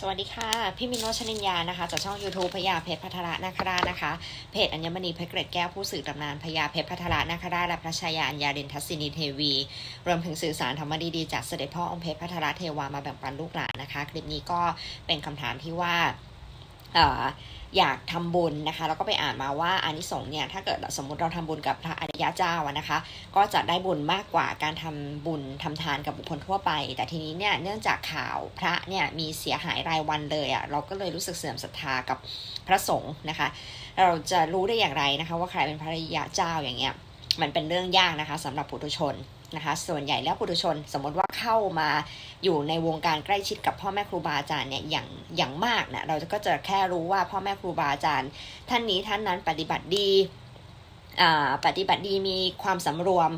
สวัสดีค่ะ พี่มินโนชนินยานะคะจากช่อง YouTube พญาเพชรพัทระนาคราชนะคะ เพจอัญมณีเพชรเกรดแก้วผู้สื่อตำนานพญาเพชรพัทระนาคราชและพระชายาอัญญาเดนทัศนีเทวี รวมถึงสื่อสารธรรมดีๆจากเสด็จพ่อองค์เพชรพัทระเทวามาแบ่งปันลูกหลานนะคะ คลิปนี้ก็เป็นคำถามที่ว่า อยากทำบุญนะคะแล้วก็ไปอ่านมาว่าอานิสงส์เนี่ยถ้าเกิดสมมติเราทำบุญกับพระอริยะเจ้านะคะ ก็จะได้บุญมากกว่าการทำบุญทำทานกับบุคคลทั่วไป แต่ทีนี้เนี่ยเนื่องจากข่าวพระเนี่ยมีเสียหายรายวันเลยอะ่ะเราก็เลยรู้สึกเสื่อมศรัทธากับพระสงฆ์นะคะ เราจะรู้ได้อย่างไรนะคะ ว่าใครเป็นพระอริยะเจ้าอย่างเงี้ยมันเป็นเรื่องยากนะคะสำหรับปุถุชน นะคะส่วนใหญ่แล้วปุถุชนสมมติว่าเข้ามาอยู่ในวงการใกล้ชิดกับพ่อแม่ครูบาอาจารย์เนี่ยอย่างอย่างมากนะเราก็จะแค่รู้ว่าพ่อแม่ครูบาอาจารย์ ท่านนี้ท่านนั้นปฏิบัติดีปฏิบัติดีมีความสำรวม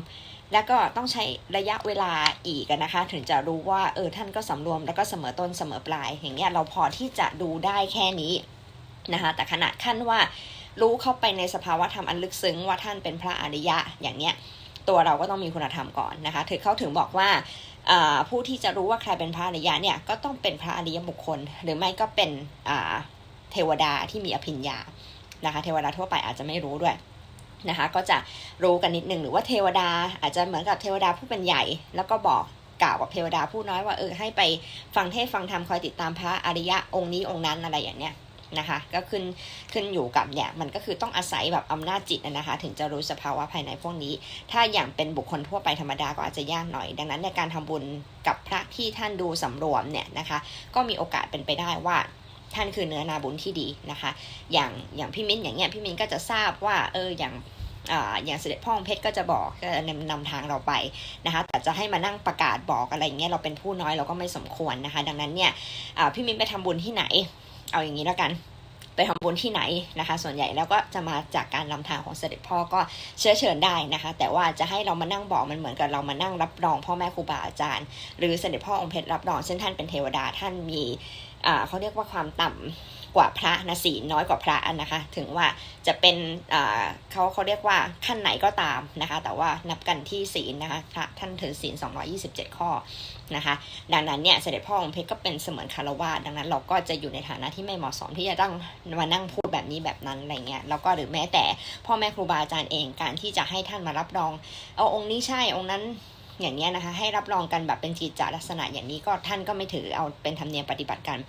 แล้วก็ต้องใช้ระยะเวลาอีกนะคะ ถึงจะรู้ว่าเออท่านก็สำรวมแล้วก็เสมอต้นเสมอปลาย อย่างเงี้ยเราพอที่จะดูได้แค่นี้นะคะแต่ขนาดขั้นว่ารู้เข้าไปในสภาวะธรรมอันลึกซึ้งว่าท่านเป็นพระอริยะอย่างเนี้ย ตัวเราก็ต้องมีคุณธรรมก่อนนะคะถึงเขาถึงบอกว่าผู้ที่จะรู้ว่าใครเป็นพระอริยะเนี่ยก็ต้องเป็นพระอริยบุคคล หรือไม่ก็เป็นเทวดาที่มีอภิญญานะคะเทวดาทั่วไปอาจจะไม่รู้ด้วยนะคะก็จะรู้กันนิดนึงหรือว่าเทวดาอาจจะเหมือนกับเทวดาผู้เป็นใหญ่ แล้วก็บอกกล่าวกับเทวดาผู้น้อยว่าเออให้ไปฟังเทศฟังธรรมคอยติดตามพระอริยะองค์นี้องค์นั้นอะไรอย่างเนี้ย นะคะ ก็ขึ้นขึ้นอยู่กับเนี่ยมันก็คือต้องอาศัยแบบอำนาจจิตนะคะ ถึงจะรู้สภาวะภายในพวกนี้ ถ้าอย่างเป็นบุคคลทั่วไปธรรมดาก็อาจจะยากหน่อย ดังนั้นในการทำบุญกับพระที่ท่านดูสำรวมเนี่ยนะคะ ก็มีโอกาสเป็นไปได้ว่าท่านคือเนื้อนาบุญที่ดีนะคะ อย่างอย่างพี่มิ้นอย่างเงี้ยพี่มิ้นก็จะทราบว่าเอออย่างออย่างเสด็จพ่อองเพชรก็จะบอกนำนำทางเราไปนะคะแต่จะให้มานั่งประกาศบอกอะไรเงี้ยเราเป็นผู้น้อยเราก็ไม่สมควรนะคะ ดังนั้นเนี่ยพี่มิ้นไปทำบุญที่ไหน เอาอย่างนี้แล้วกัน ไปทำบุญที่ไหนนะคะ ส่วนใหญ่แล้วก็จะมาจากการนำทางของเสด็จพ่อก็เชื้อเชิญได้นะคะ แต่ว่าจะให้เรามานั่งบอกมันเหมือนกับเรามานั่งรับรองพ่อแม่ครูบาอาจารย์ หรือเสด็จพ่อองค์เพชรรับรองเช่นท่านเป็นเทวดาท่านมี เขาเรียกว่าความต่ำกว่าพระนะศีลน้อยกว่าพระนะคะ ถึงว่าจะเป็นเขาเขาเรียกว่าขั้นไหนก็ตามนะคะ แต่ว่านับกันที่ศีลนะคะพระท่านถือศีล 227 ข้อนะคะ ดังนั้นเนี่ยเสด็จพ่อองค์เพชรก็เป็นเสมือนคารวาสดังนั้นเราก็จะอยู่ในฐานะที่ไม่เหมาะสมที่จะต้องมานั่งพูดแบบนี้แบบนั้นอะไรเงี้ยแล้วก็หรือแม้แต่พ่อแม่ครูบาอาจารย์เองการที่จะให้ท่านมารับรอง เอาองค์นี้ใช่องค์นั้น อย่างเงี้ยนะคะ ให้รับรองกันแบบเป็นกิจจลักษณะอย่างนี้ก็ท่านก็ไม่ถือเอาเป็นธรรมเนียมปฏิบัติกัน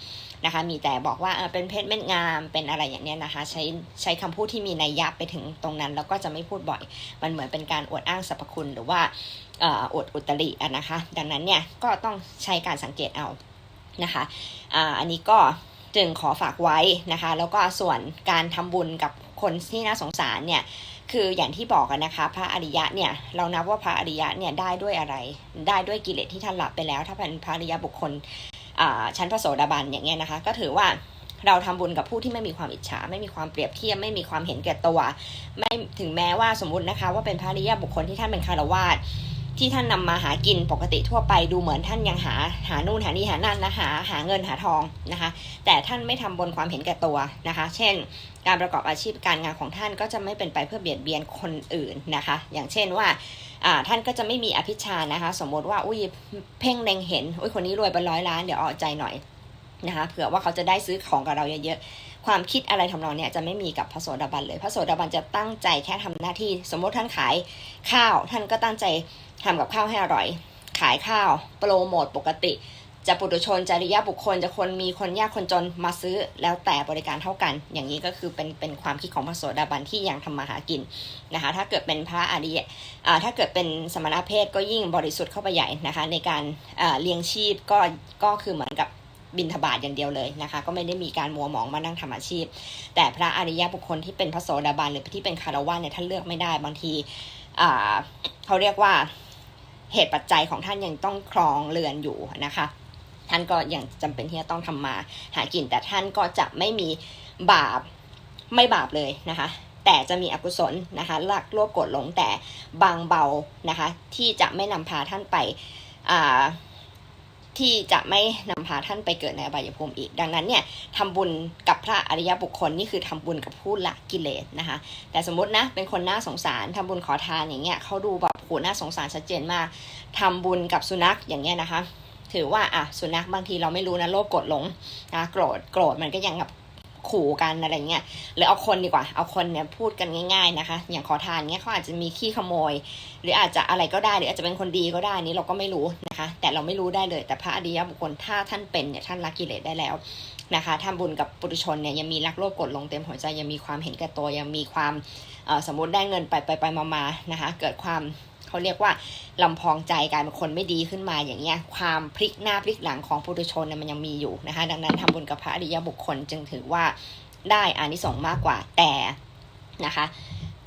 นะคะ มีแต่บอกว่าเออเป็นเพชรเม็ดงามเป็นอะไรอย่างเนี้ยนะคะ ใช้ใช้คำพูดที่มีนัยยะไปถึงตรงนั้น แล้วก็จะไม่พูดบ่อย มันเหมือนเป็นการอวดอ้างสรรพคุณหรือว่าอวดอุตริอะนะคะ ดังนั้นเนี่ยก็ต้องใช้การสังเกตเอานะคะออันนี้ก็ จึงขอฝากไว้นะคะ แล้วก็ส่วนการทำบุญกับคนที่น่าสงสารเนี่ยคืออย่างที่บอกกันนะคะ พระอริยะเนี่ยเรานับว่าพระอริยะเนี่ยได้ด้วยอะไร ได้ด้วยกิเลสที่ท่านหละไปแล้ว ถ้าเป็นพระอริยะบุคคลชั้นพระโสดาบันอย่างเงี้ยนะคะ ก็ถือว่าเราทำบุญกับผู้ที่ไม่มีความอิจฉา ไม่มีความเปรียบเทียบไม่มีความเห็นแก่ตัวไม่ถึงแม้ว่าสมมตินะคะ ว่าเป็นพระอริยะบุคคลที่ท่านเป็นคารวาส ที่ท่านนำมาหากินปกติทั่วไปดูเหมือนท่านยังหาหานู่นหานี่หานั่นนะหาหาเงินหาทองนะคะ แต่ท่านไม่ทำบนความเห็นแก่ตัวนะคะ เช่น การประกอบอาชีพการงานของท่านก็จะไม่เป็นไปเพื่อเบียดเบียนคนอื่นนะคะ อย่างเช่นว่าท่านก็จะไม่มีอภิชานะคะ สมมติว่าอุ้ยเพ่งเล็งเห็นอุ้ยคนนี้รวยเป็นร้อยล้านเดี๋ยวเอาใจหน่อยนะคะเผื่อว่าเขาจะได้ซื้อของกับเราเยอะๆ ความคิดอะไรทำนองเนี้ยจะไม่มีกับพระโสดาบันเลย พระโสดาบันจะตั้งใจแค่ทำหน้าที่ สมมติท่านขายข้าวท่านก็ตั้งใจทำกับข้าวให้อร่อย ขายข้าวโปรโมทปกติ จะปุถุชนจริยบุคคลจะคนมีคนยากคนจนมาซื้อแล้วแต่บริการเท่ากัน อย่างนี้ก็คือเป็นเป็นความคิดของพระโสดาบันที่ยังทำมาหากินนะคะถ้าเกิดเป็นพระอริยอ่าถ้าเกิดเป็นสมณเพศก็ยิ่งบริสุทธิ์เข้าไปใหญ่นะคะในการเลี้ยงชีพก็ก็คือเหมือนกับ บินทบาทอย่างเดียวเลยนะคะ ก็ไม่ได้มีการมัวหมองมานั่งทำอาชีพ แต่พระอริยบุคคลที่เป็นพระโสดาบันหรือที่เป็นคารวะเนี่ยท่านเลือกไม่ได้บางทีเขาเรียกว่าเหตุปัจจัยของท่านยังต้องครองเรือนอยู่นะคะ ท่านก็ยังจำเป็นที่จะต้องทำมาหากินแต่ท่านก็จะไม่มีบาปไม่บาปเลยนะคะ แต่จะมีอกุศลนะคะลักโลภโกรธหลงแต่บางเบานะคะ ที่จะไม่นำพาท่านไปอ่า ที่จะไม่นำพาท่านไปเกิดในอบายภูมิอีก ดังนั้นเนี่ยทำบุญกับพระอริยบุคคลนี่คือทำบุญกับผู้ละกิเลสนะคะ แต่สมมตินะเป็นคนน่าสงสารทำบุญขอทานอย่างเงี้ยเขาดูแบบโหน่าสงสารชัดเจนมากทำบุญกับสุนัขอย่างเงี้ยนะคะ ถือว่าอะสุนัขบางทีเราไม่รู้นะโลภกดหลงนะโกรธโกรธมันก็ยังแบบ ขู่กันอะไรเงี้ยหรือเอาคนดีกว่า เอาคนเนี่ยพูดกันง่ายๆนะคะ อย่างขอทานเงี้ยเขาอาจจะมีขี้ขโมย หรืออาจจะอะไรก็ได้หรืออาจจะเป็นคนดีก็ได้นี่เราก็ไม่รู้นะคะ แต่เราไม่รู้ได้เลย แต่พระอริยบุคคลถ้าท่านเป็นเนี่ยท่านละกิเลสได้แล้วนะคะทำบุญกับปุถุชนเนี่ยยังมีรักโลภกดลงเต็มหัวใจยังมีความเห็นแก่ตัวยังมีความสมมติได้เงินไปไปไปมามานะคะ เกิดความ เขาเรียกว่าลำพองใจกลายเป็นคนไม่ดีขึ้นมาอย่างเงี้ยความพลิกหน้าพลิกหลังของปุถุชนนี่ยมันยังมีอยู่นะคะ ดังนั้นทำบุญกับพระอริยบุคคลจึงถือว่าได้อานิสงส์มากกว่าแต่นะคะ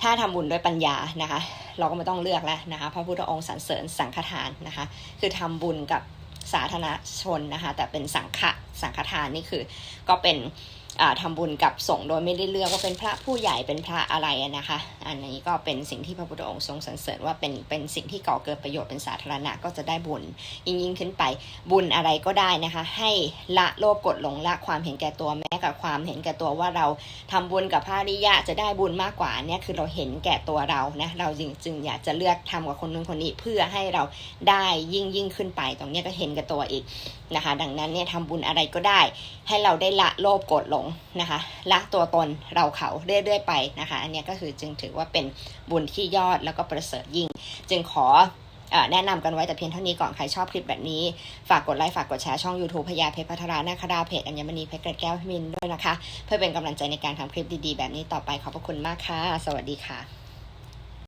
ถ้าทำบุญด้วยปัญญานะคะ เราก็ไม่ต้องเลือกแล้วนะคะ พระพุทธองค์สรรเสริญสังฆทานนะคะ คือทำบุญกับสาธารณชนนะคะ แต่เป็นสังฆะสังฆทานนี่คือก็เป็น อ่าทำบุญกับสงฆ์โดยไม่ได้เลือกว่าเป็นพระผู้ใหญ่เป็นพระอะไรนะคะ อันนี้ก็เป็นสิ่งที่พระพุทธองค์ทรงสรรเสริญว่าเป็นเป็นสิ่งที่ก่อเกิดประโยชน์เป็นสาธารณะก็จะได้บุญยิ่งยิ่งขึ้นไปบุญอะไรก็ได้นะคะ ให้ละโลภกดหลงละความเห็นแก่ตัวแม้กับความเห็นแก่ตัวว่าเราทำบุญกับพระริยะจะได้บุญมากกว่าเนี่ยคือเราเห็นแก่ตัวเรานะเราจึงจึงอยากจะเลือกทำกับคนนู้นคนนี้เพื่อให้เราได้ยิ่งยิ่งขึ้นไป ตรงนี้ก็เห็นแก่ตัวอีกนะคะ ดังนั้นเนี่ยทำบุญอะไรก็ได้ ให้เราได้ละโลภกรธหลงนะคะละตัวตนเราเขาเรื่อยๆไปนะคะ อันนี้ก็คือจึงถือว่าเป็นบุญที่ยอดแล้วก็ประเสริฐยิ่ง จึงขอแนะนำกันไว้แต่เพียงเท่านี้ก่อน ใครชอบคลิปแบบนี้ ฝากกดไลค์ ฝากกดแชร์ช่อง YouTube พญาเพชรพัทรานาคดาเพจอัญมณีเพชรเกร็ดแก้วพิมินด้วยนะคะ เพื่อเป็นกำลังใจในการทำคลิปดีๆ แบบนี้ต่อไปขอบพระคุณมากค่ะ สวัสดีค่ะ